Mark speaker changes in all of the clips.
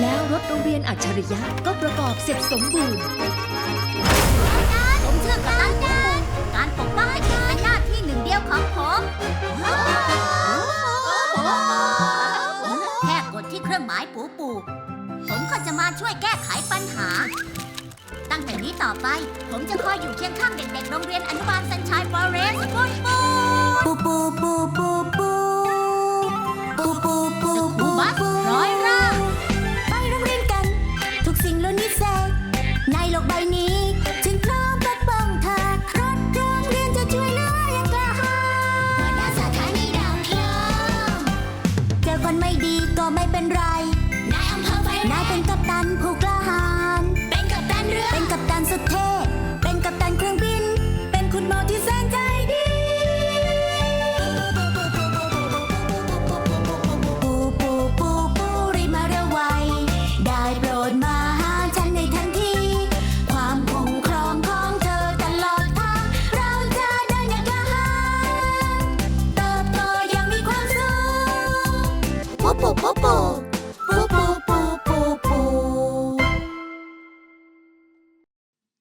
Speaker 1: แล้วรถโรงเรียนอัจฉริยะก็ประกอบเสร็จสมบูรณ์
Speaker 2: ผมเชื่อกัปตันปูปูการปกป้องเด็กๆเป็นหน้าที่หนึ่งเดียวของผมแค่กดที่เครื่องหมายปูปูผมก็จะมาช่วยแก้ไขปัญหา ตั้งแต่นี้ต่อไป ผมจะคอยอยู่เคียงข้างเด็กๆโรงเรียนอนุบาลสัญชัยฟอเรสต์ปูปู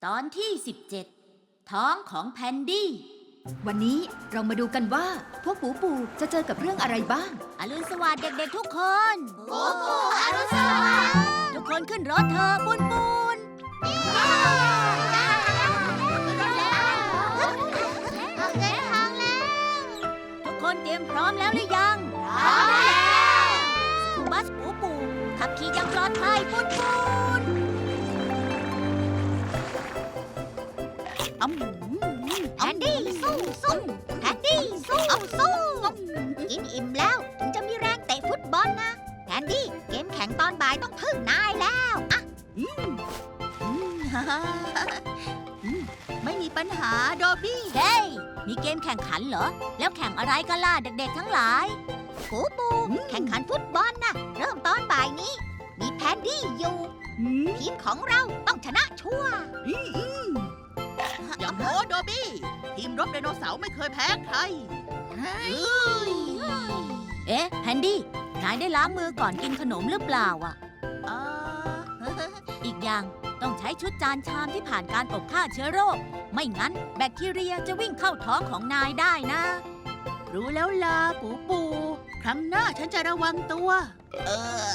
Speaker 3: ตอนที่
Speaker 2: 17 ท้องของแพนดี้
Speaker 1: วันนี้เรามาดูกันว่าพวกปูปูจะเจอกับเรื่องอะไรบ้าง
Speaker 2: อรุณสวัสดิ์เด็กๆทุกคน
Speaker 3: ปูปูอรุณสวัสดิ์
Speaker 2: ทุกคนขึ้นรถเธอะปุนปุนทุกคนเตรียมพร้อมแล้วหรือยัง
Speaker 3: พร้อมแล้ว
Speaker 2: สกูบัสปูปูขับขี่อยังปลอดภัยปุนปุน อิ่มแล้ว ถึงจะมีแรงเตะฟุตบอลนะแพนดี้เกมแข่งตอนบ่ายต้องพึ่งนายแล้วอะอืมอืมฮ่าฮ่าอืมไม่มีปัญหาโดบี้เฮ้ยมีเกมแข่งขันเหรอ แล้วแข่งอะไรกันล่ะเด็กๆทั้งหลายปูปูแข่งขันฟุตบอลนะเริ่มตอนบ่ายนี้ มีแพนดี้อยู่ทีมของเราต้องชนะชัวร์
Speaker 4: อย่าโม้โดบี้ ทีมรบไดโนเสาร์ไม่เคยแพ้ใคร
Speaker 2: เอ๊ะแพนดี้นายได้ล้างมือก่อนกินขนมหรือเปล่าอะ
Speaker 4: เออ
Speaker 2: อีกอย่างต้องใช้ชุดจานชามที่ผ่านการอบฆ่าเชื้อโรค ไม่งั้นแบคทีเรียจะวิ่งเข้าท้องของนายได้นะ
Speaker 4: รู้แล้วล่ะปูปู ครั้งหน้าฉันจะระวังตัว เออ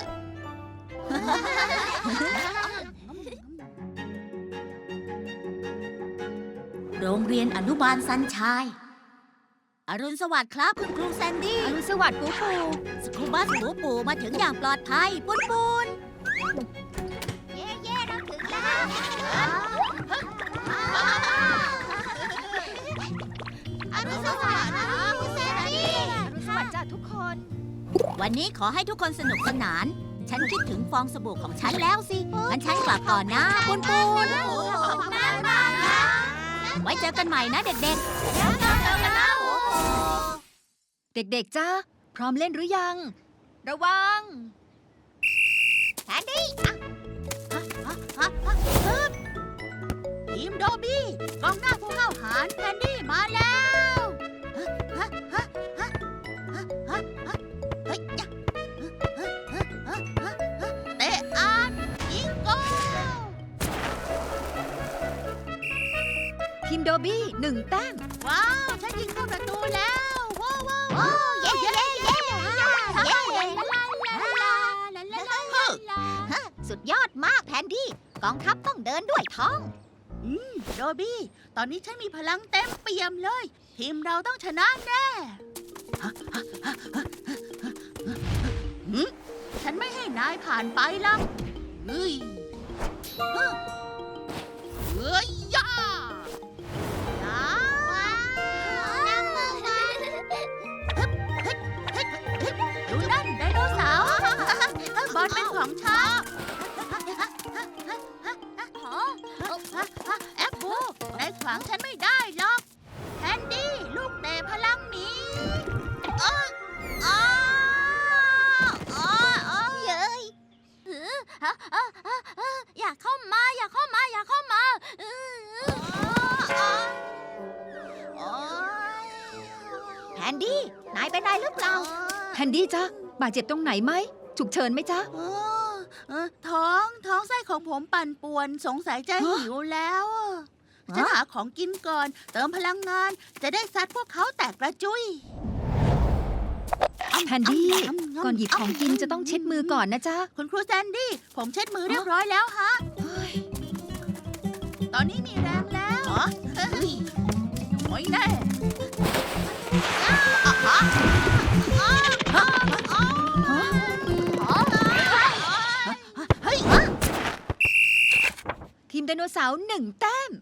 Speaker 2: โรงเรียนอนุบาลสันชาย อรุณสวัสดิ์ครับคุณครูแซนดี้
Speaker 1: อรุณสวัสดิ์ปูปู
Speaker 2: สกูบัสปูปูมาถึงอย่างปลอดภัยปุนปุนเย่เย่เราถึงแล้วอรุณสวัสดิ์นะคุณแซนดี้
Speaker 1: อรุณสวัสดิ์จ้าทุกคน
Speaker 2: วันนี้ขอให้ทุกคนสนุกสนาน ฉันคิดถึงฟองสบู่ของฉันแล้วสิงั้นฉันกลับก่อนนะปุนปุนไว้เจอกันใหม่นะเด็กๆ
Speaker 1: เด็กๆจ้าพร้อมเล่นหรือยัง ระวัง
Speaker 2: แพนดี้
Speaker 4: ทีมโดบี้กองหน้าผู้เข้าหารแพนดี้มาแล้วฮะฮะฮะฮะฮะฮะฮะเฮ้ยยะฮะฮะฮะฮะฮะเตะอานยิงโกล
Speaker 1: ทีมโดบี้หนึ่งแต้ม
Speaker 4: ว้าว ฉันยิงเข้าประตูแล้วว้าวว้
Speaker 2: สุดยอดมากแพนดี้ กองทัพต้องเดินด้วยท้อง
Speaker 4: อืมโดบี้ ตอนนี้ฉันมีพลังเต็มเปี่ยมเลย ทีมเราต้องชนะแน่ฮะฮะฮะฮะฮะฮะหืมฉันไม่ให้นายผ่านไปหรอกเฮ้ยฮะเฮ้ยย่าย่ บอลเป็นของฉันแอปบูนายขวางฉันไม่ได้หรอกแคนดี้ลูกเตะพลังหมีอ้ยอ้าอ้าอ้า
Speaker 2: เย้ยอย่าเข้ามา อย่าเข้ามา อย่าเข้ามา
Speaker 4: อ๊ย
Speaker 2: แพนดี้นายเป็นไรหรือเปล่า
Speaker 1: แพนดี้จ้าบาดเจ็บตรงไหนไหม ฉุกเฉินไหมจ้า
Speaker 4: โอ้เออท้องท้องไส้ของผมปั่นป่วนสงสัยจะหิวแล้วอะจะหาของกินก่อน เติมพลังงาน จะได้ซัดพวกเขาแตกกระจุย
Speaker 1: แพนดี้
Speaker 4: อ้ำๆๆ
Speaker 1: ก่อนหยิบของกินจะต้องเช็ดมือก่อนนะจ๊ะ
Speaker 4: คุณครูแซนดี้ ผมเช็ดมือเรียบร้อยแล้วฮะ ตอนนี้มีแรงแล้วเฮ้ยโอ้ยแน่
Speaker 1: สาวหนึ่งแต้ม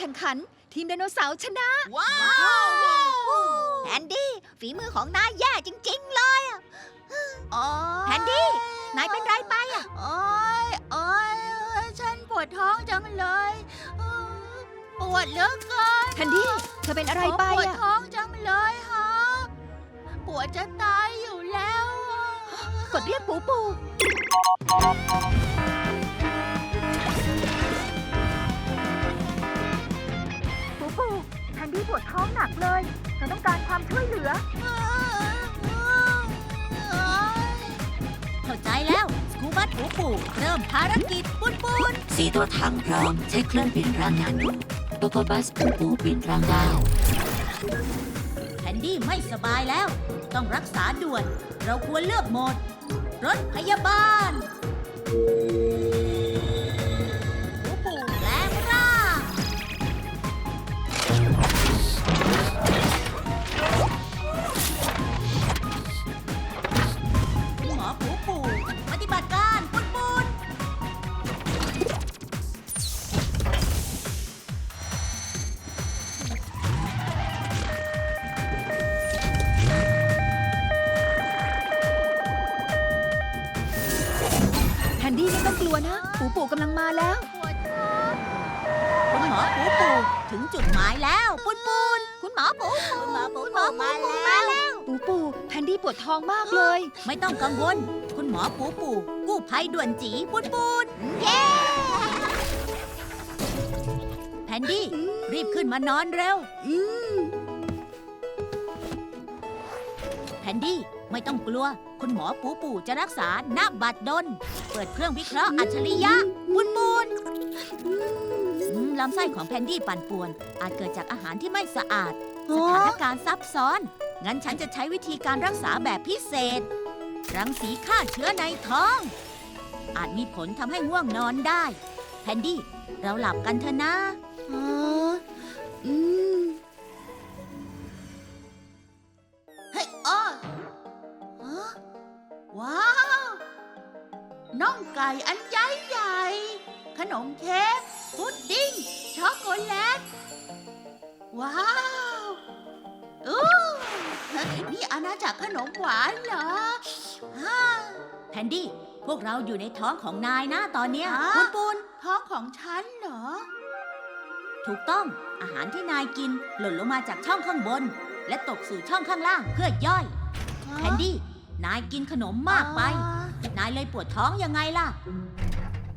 Speaker 4: แข่
Speaker 1: งขัน ทีมไดโนเสาร์ชนะ
Speaker 4: ว้าว
Speaker 2: แพนดี้ ฝีมือของนายแย่จริง ๆ เลยอะ
Speaker 4: อ๋อ
Speaker 2: แพนดี้ นายเป็นไรไปอะ
Speaker 4: โอ้ยโอ้ยฉันปวดท้องจังเลยเออปวดเหลือเกิน
Speaker 1: แพนดี้ เธอเป็นอะไรไป
Speaker 4: ปวด
Speaker 1: อะ
Speaker 4: ท้องจังเลยฮะ ปวดจะตายอยู่แล้วอะ
Speaker 1: กดเรียกปูปูปู แพนดี้ปวดท้องหนักเลยเธอต้องการความช่วยเหลือ
Speaker 2: เข้าใจแล้ว สกูบัตปูปูเริ่มภารกิจปุนปุน
Speaker 5: สีตัวถังพร้อมใช้เครื่องบินรางงานดูโตโกบัสปูปูบินรางได้
Speaker 2: แพนดี้ไม่สบายแล้ว ต้องรักษาด่วน เราควรเลือกโหมด รถพยาบาล
Speaker 1: ลัวนะ ปูปูกำลังมาแล้ว
Speaker 4: ปวดท้อง
Speaker 2: คุณหมอปูปูถึงจุดหมายแล้วปุนปุนคุณหมอปูปูคุณหมอปูปูมาแล้ว
Speaker 1: ปูปูแพนดี้ปวดท้องมากเลย
Speaker 2: ไม่ต้องกังวล คุณหมอปูปูกู้ภัยด่วนจีปุนปุนเย้แพนดี้รีบขึ้นมานอนเร็ว
Speaker 4: อืม
Speaker 2: แพนดี้ ไม่ต้องกลัว คุณหมอปูปูจะรักษาหน้าบัดดล เปิดเครื่องวิเคราะห์อัจฉริยะปุนปุนอืมลำไส้ของแพนดี้ปั่นป่วน อาจเกิดจากอาหารที่ไม่สะอาด สถานการณ์ซับซ้อน งั้นฉันจะใช้วิธีการรักษาแบบพิเศษ รังสีฆ่าเชื้อในท้อง อาจมีผลทำให้ง่วงนอนได้ แพนดี้ เราหลับกันเถอะนะ
Speaker 4: อ๋ออืม มเค้กพุดดิ้ง ช็อกโกแลต ว้าวอู้นี่อาณาจักรขนมหวานเหรอฮ่า
Speaker 2: แพนดี้ พวกเราอยู่ในท้องของนายนะตอนเนี้ย
Speaker 4: ฮะ
Speaker 2: ปุนปุน
Speaker 4: ท้องของฉันเหรอ
Speaker 2: ถูกต้อง อาหารที่นายกิน หล่นลงมาจากช่องข้างบน และตกสู่ช่องข้างล่างเพื่อย่อย แพนดี้ นายกินขนมมากไป นายเลยปวดท้องยังไงล่ะ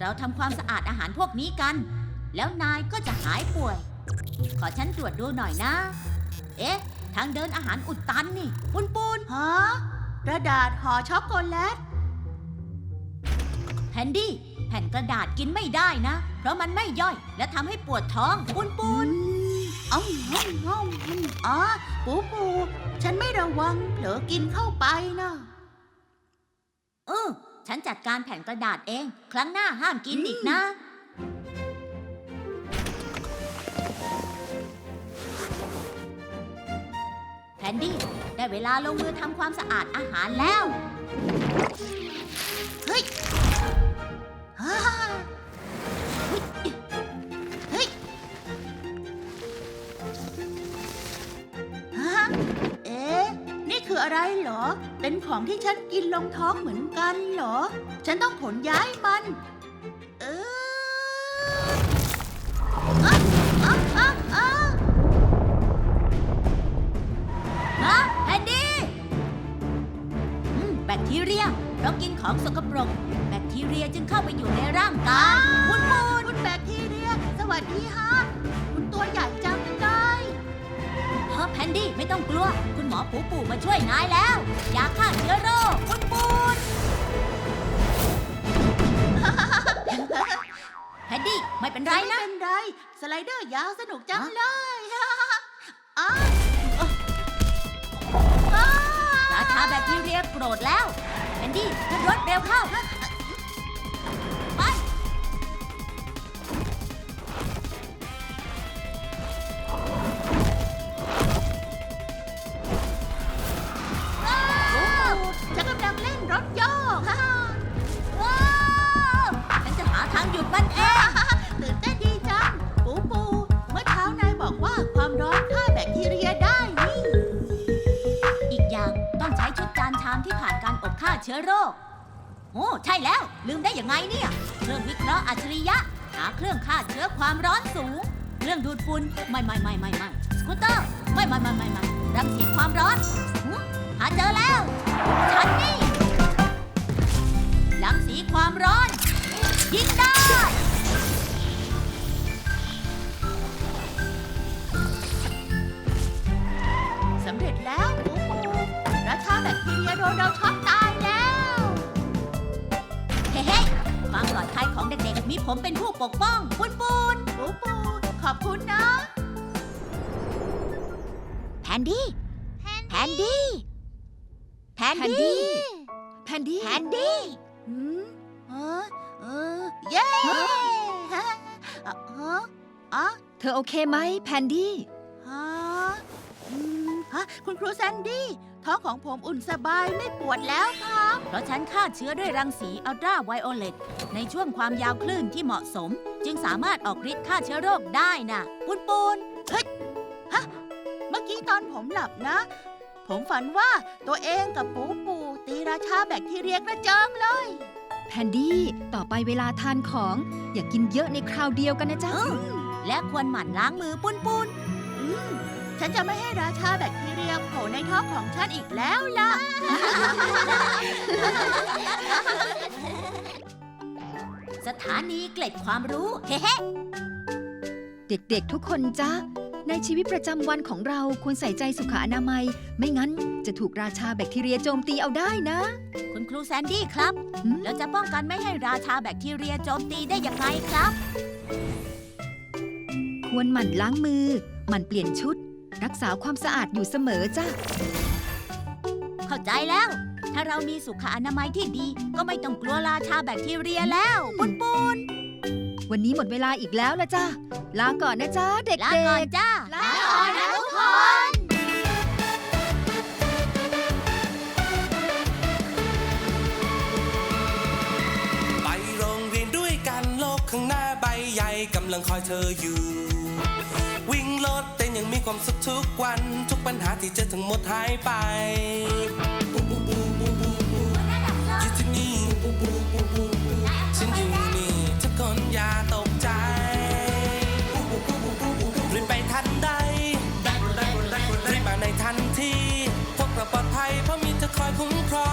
Speaker 2: เราทำความสะอาดอาหารพวกนี้กัน แล้วนายก็จะหายป่วย ขอฉันตรวจดูหน่อยนะ เอ๊ะ ทางเดินอาหารอุดตันนี่ ปุนปุน
Speaker 4: ฮะกระดาษห่อช็อกโกแลต
Speaker 2: แพนดี้ แผ่นกระดาษกินไม่ได้นะ เพราะมันไม่ย่อยและทำให้ปวดท้อง ปุนปุน
Speaker 4: อ้อมอ้อมอ้อมอ๋อปูปู ฉันไม่ระวังเผลอกินเข้าไปนะ
Speaker 2: เออ ฉันจัดการแผ่นกระดาษเอง ครั้งหน้าห้ามกินอีกนะแพนดี้ ได้เวลาลงมือทำความสะอาดอาหารแล้ว
Speaker 4: เฮ้ย ของที่ฉันกินลงท้องเหมือนกันเหรอ ฉันต้องขนย้ายมัน เอออะอะอะอะ
Speaker 2: ฮะแอนดี้อืมแบคทีเรียเรากินของสกปรก แบคทีเรียจึงเข้าไปอยู่ในร่างกาย
Speaker 4: คุณปูนคุณแบคทีเรีย สวัสดีฮะ คุณตัวใหญ่จัง เลย
Speaker 2: ฮะแพนดี้ไม่ต้องกลัว คุณหมอปูปูมาช่วยนายแล้วยาฆ่าเชื้อโรคปุนปูนแพนดี้ไม่เป็นไร
Speaker 4: ไม่
Speaker 2: นะ
Speaker 4: เป็นไร สไลเดอร์ยาวสนุกจังเลยอ้า
Speaker 2: ราชาแบคทีเรียโกรธแล้วแพนดี้ขึ้นรถเร็วเข้า
Speaker 4: เชื้อ
Speaker 2: โรค โอ้ใช่แล้ว ลืมได้ยังไงเนี่ย เครื่องวิเคราะห์อัจฉริยะ หาเครื่องฆ่าเชื้อความร้อนสูง เครื่องดูดฝุ่นไม่ไม่ไม่ไม่ไม่สกูตเตอร์ไม่ไม่ไม่ไม่ไม่รังสีความร้อนหึหาเจอแล้ว ฉันนี่รังสีความร้อน ยิงได้
Speaker 4: สำเร็จแล้วปูปูราชาแบคทีเรียโดนเราช็อตตาย ล
Speaker 2: อดภัยของเด็กๆ มีผมเป็นผู้ปกป้อง ปุนปุน
Speaker 4: ปูปูขอบคุณนะ
Speaker 3: แพนดี้ แพนดี้ แพน
Speaker 1: แพน
Speaker 3: ดี้
Speaker 1: ดี้ แพนดี้
Speaker 3: แพนดี้
Speaker 4: อืมเออเออเย้ฮะเอออ๋อ
Speaker 1: เธอโอเคไหมแพนดี้
Speaker 4: ฮะอืมฮะคุณครูแซนดี้ ท้องของผมอุ่นสบายไม่ปวดแล้วครับ
Speaker 2: เพราะฉันฆ่าเชื้อด้วยรังสีอัลตราไวโอเลตในช่วงความยาวคลื่นที่เหมาะสม จึงสามารถออกฤทธิ์ฆ่าเชื้อโรคได้นะปุนปุน
Speaker 4: เมื่อกี้ตอนผมหลับนะ ผมฝันว่าตัวเองกับปูปูตีราชาแบคทีเรียกระเจิงเลย
Speaker 1: แพนดี้ต่อไปเวลาทานของ อย่ากกินเยอะในคราวเดียวกันนะจ๊ะ
Speaker 2: และควรหมั่นล้างมือปุนปุน
Speaker 4: อืม ฉันจะไม่ให้ราชาแบคทีเรียโผล่ในท้องของฉันอีกแล้วล่ะ
Speaker 2: สถานีเกล็ดความรู้ เฮ้เฮ้
Speaker 1: เด็กๆทุกคนจ๊ะในชีวิตประจำวันของเราควรใส่ใจสุขอนามัย ไม่งั้นจะถูกราชาแบคทีเรียโจมตีเอาได้นะ
Speaker 2: คุณครูแซนดี้ครับ
Speaker 1: หืม
Speaker 2: แล้วจะป้องกันไม่ให้ราชาแบคทีเรียโจมตีได้อย่างไรครับ
Speaker 1: ควรหมั่นล้างมือหมั่นเปลี่ยนชุด รักษาความสะอาดอยู่เสมอจ้ะ
Speaker 2: เข้าใจแล้ว ถ้าเรามีสุขอนามัยที่ดี ก็ไม่ต้องกลัวราชาแบคทีเรียแล้วปุนปุน
Speaker 1: วันนี้หมดเวลาอีกแล้วละจ้ะ ลาก่อนนะจ๊ะเด็กๆ
Speaker 2: ลาก่อนจ้า
Speaker 1: ลาก่อนนะทุกคน
Speaker 6: ไปโรงเรียนด้วยกันโลกข้างหน้าใบใหญ่กำลังคอยเธออยู่ ความสุขทุกวัน ทุกปัญหาที่เจอทั้งหมดหายไปอยู่ที่นี่ฉันอยู่นี่ทุกคนอย่าตกใจรีบไปทันใดรีบมาในทันทีพวกเราปลอดภัยเพราะมีเธอคอยคุ้มครอง